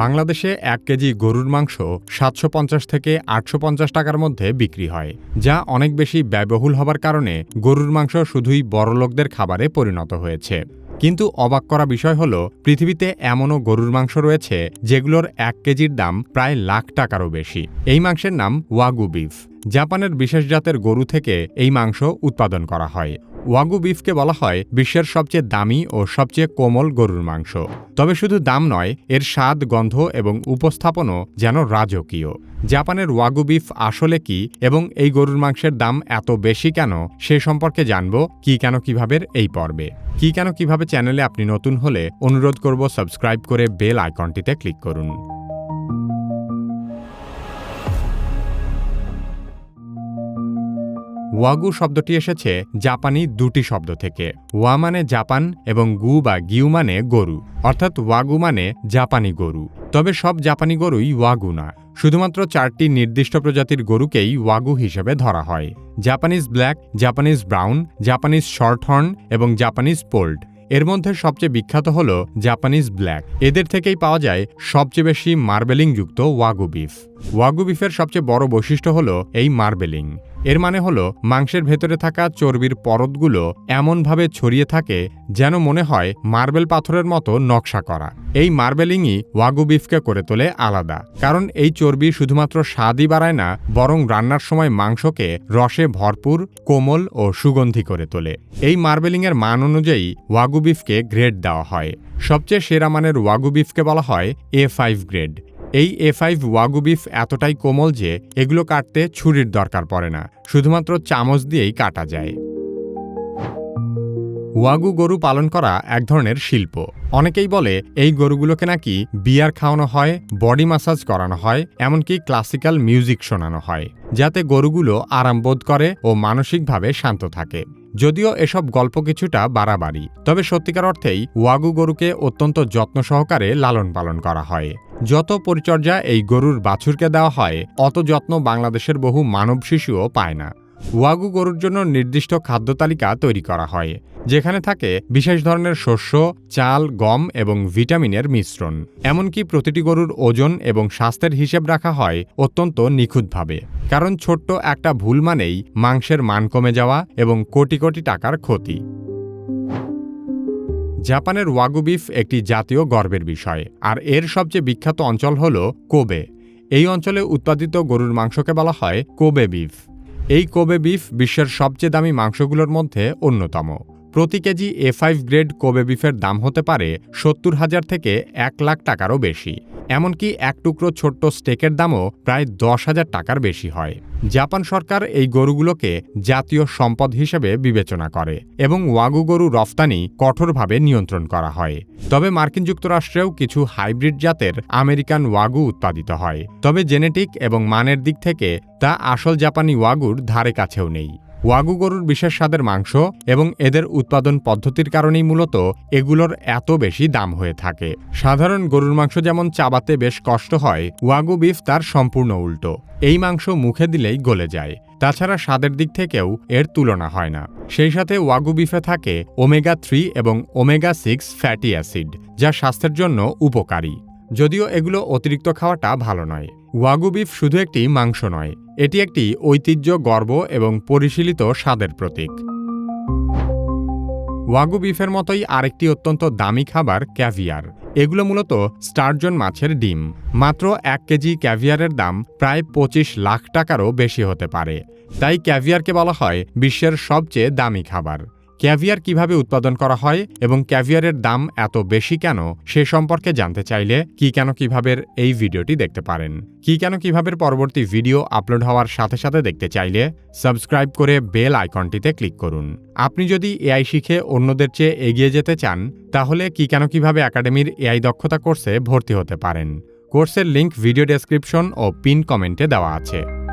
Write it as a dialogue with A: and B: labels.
A: বাংলাদেশে এক কেজি গরুর মাংস সাতশো পঞ্চাশ থেকে আটশো পঞ্চাশ টাকার মধ্যে বিক্রি হয়, যা অনেক বেশি ব্যয়বহুল হবার কারণে গরুর মাংস শুধুই বড়লোকদের খাবারে পরিণত হয়েছে। কিন্তু অবাক করা বিষয় হল, পৃথিবীতে এমনও গরুর মাংস রয়েছে যেগুলোর এক কেজির দাম প্রায় লাখ টাকারও বেশি। এই মাংসের নাম ওয়াগু বিফ। জাপানের বিশেষ জাতের গরু থেকে এই মাংস উৎপাদন করা হয়। ওয়াগু বিফকে বলা হয় বিশ্বের সবচেয়ে দামি ও সবচেয়ে কোমল গরুর মাংস। তবে শুধু দাম নয়, এর স্বাদ, গন্ধ এবং উপস্থাপনও যেন রাজকীয়। জাপানের ওয়াগু বিফ আসলে কি এবং এই গরুর মাংসের দাম এত বেশি কেন, সে সম্পর্কে জানব কি কেন কীভাবে এই পর্বে। কি কেন কীভাবে চ্যানেলে আপনি নতুন হলে অনুরোধ করব সাবস্ক্রাইব করে বেল আইকনটিতে ক্লিক করুন। ওয়াগু শব্দটি এসেছে জাপানি দুটি শব্দ থেকে। ওয়া মানে জাপান এবং গু বা গিউ মানে গরু। অর্থাৎ ওয়াগু মানে জাপানি গরু। তবে সব জাপানি গরুই ওয়াগু না। শুধুমাত্র চারটি নির্দিষ্ট প্রজাতির গরুকেই ওয়াগু হিসেবে ধরা হয়। Japanese black, Japanese brown, Japanese short horn এবং জাপানিজ পোল্ড। এর মধ্যে সবচেয়ে বিখ্যাত হল জাপানিজ ব্ল্যাক। এদের থেকেই পাওয়া যায় সবচেয়ে বেশি মার্বেলিংযুক্ত ওয়াগু বিফ। ওয়াগু বিফের সবচেয়ে বড় বৈশিষ্ট্য হল এই মার্বেলিং। এর মানে হলো, মাংসের ভেতরে থাকা চর্বির পরতগুলো এমনভাবে ছড়িয়ে থাকে যেন মনে হয় মার্বেল পাথরের মতো নকশা করা। এই মার্বেলিংই ওয়াগু বিফকে করে তোলে আলাদা। কারণ এই চর্বি শুধুমাত্র স্বাদই বাড়ায় না, বরং রান্নার সময় মাংসকে রসে ভরপুর, কোমল ও সুগন্ধি করে তোলে। এই মার্বেলিংয়ের মান অনুযায়ী ওয়াগু বিফকে গ্রেড দেওয়া হয়। সবচেয়ে সেরা মানের ওয়াগু বিফকে বলা হয় এ ফাইভ গ্রেড এই এ ফাইভ ওয়াগু বিফ এতটাই কোমল যে এগুলো কাটতে ছুরির দরকার পড়ে না, শুধুমাত্র চামচ দিয়েই কাটা যায়। ওয়াগু গরু পালন করা এক ধরনের শিল্প। অনেকেই বলে এই গরুগুলোকে নাকি বিয়ার খাওয়ানো হয়, বডি মাসাজ করানো হয়, এমনকি ক্লাসিক্যাল মিউজিক শোনানো হয়, যাতে গরুগুলো আরাম বোধ করে ও মানসিকভাবে শান্ত থাকে। যদিও এসব গল্প কিছুটা বাড়াবাড়ি, তবে সত্যিকার অর্থেই ওয়াগু গরুকে অত্যন্ত যত্ন সহকারে লালন পালন করা হয়। যত পরিচর্যা এই গরুর বাছুরকে দেওয়া হয়, অত যত্ন বাংলাদেশের বহু মানব শিশুও পায় না। ওয়াগু গরুর জন্য নির্দিষ্ট খাদ্য তালিকা তৈরি করা হয়, যেখানে থাকে বিশেষ ধরনের শস্য, চাল, গম এবং ভিটামিনের মিশ্রণ। এমনকি প্রতিটি গরুর ওজন এবং স্বাস্থ্যের হিসেব রাখা হয় অত্যন্ত নিখুঁতভাবে। কারণ ছোট্ট একটা ভুল মানেই মাংসের মান কমে যাওয়া এবং কোটি কোটি টাকার ক্ষতি। জাপানের ওয়াগুবিফ একটি জাতীয় গর্বের বিষয়, আর এর সবচেয়ে বিখ্যাত অঞ্চল হল কোবে। এই অঞ্চলে উৎপাদিত গরুর মাংসকে বলা হয় কোবে বিফ। এই কোবে বিফ বিশ্বের সবচেয়ে দামি মাংসগুলোর মধ্যে অন্যতম। প্রতি KG A five grade Kobe বিফের দাম হতে পারে সত্তর হাজার থেকে এক লাখ টাকারও বেশি। এমনকি এক টুকরো ছোট্ট স্টেকের দামও প্রায় দশ হাজার টাকার বেশি হয়। জাপান সরকার এই গরুগুলোকে জাতীয় সম্পদ হিসেবে বিবেচনা করে এবং ওয়াগু গরু রফতানি কঠোরভাবে নিয়ন্ত্রণ করা হয়। তবে মার্কিন যুক্তরাষ্ট্রেও কিছু হাইব্রিড জাতের আমেরিকান ওয়াগু উৎপাদিত হয়। তবে জেনেটিক এবং মানের দিক থেকে তা আসল জাপানি ওয়াগুর ধারে কাছেও নেই। ওয়াগু গরুর বিশেষ স্বাদের মাংস এবং এদের উৎপাদন পদ্ধতির কারণেই মূলত এগুলোর এত বেশি দাম হয়ে থাকে। সাধারণ গরুর মাংস যেমন চাবাতে বেশ কষ্ট হয়, ওয়াগু বিফ তার সম্পূর্ণ উল্টো। এই মাংস মুখে দিলেই গলে যায়। তাছাড়া স্বাদের দিক থেকেও এর তুলনা হয় না। সেই সাথে ওয়াগু বিফে থাকে ওমেগা থ্রি এবং ওমেগা সিক্স ফ্যাটি অ্যাসিড, যা স্বাস্থ্যের জন্য উপকারী। যদিও এগুলো অতিরিক্ত খাওয়াটা ভালো নয়। ওয়াগু বিফ শুধু একটি মাংস নয় এটি একটি ঐতিহ্য, গর্ব এবং পরিশীলিত স্বাদের প্রতীক। ওয়াগু বিফের মতোই আরেকটি অত্যন্ত দামি খাবার, ক্যাভিয়ার। এগুলো মূলত স্টারজন মাছের ডিম। মাত্র এক কেজি ক্যাভিয়ারের দাম প্রায় পঁচিশ লাখ টাকারও বেশি হতে পারে। তাই ক্যাভিয়ারকে বলা হয় বিশ্বের সবচেয়ে দামি খাবার। ক্যাভিয়ার কীভাবে উৎপাদন করা হয় এবং ক্যাভিয়ারের দাম এত বেশি কেন, সে সম্পর্কে জানতে চাইলে কি কেন কীভাবে এই ভিডিওটি দেখতে পারেন। কি কেন কীভাবে পরবর্তী ভিডিও আপলোড হওয়ার সাথে সাথে দেখতে চাইলে সাবস্ক্রাইব করে বেল আইকনটিতে ক্লিক করুন। আপনি যদি এআই শিখে অন্যদের চেয়ে এগিয়ে যেতে চান, তাহলে কি কেন কীভাবে একাডেমির এআই দক্ষতা কোর্সে ভর্তি হতে পারেন? কোর্সের লিঙ্ক ভিডিও ডেসক্রিপশন ও পিন কমেন্টে দেওয়া আছে।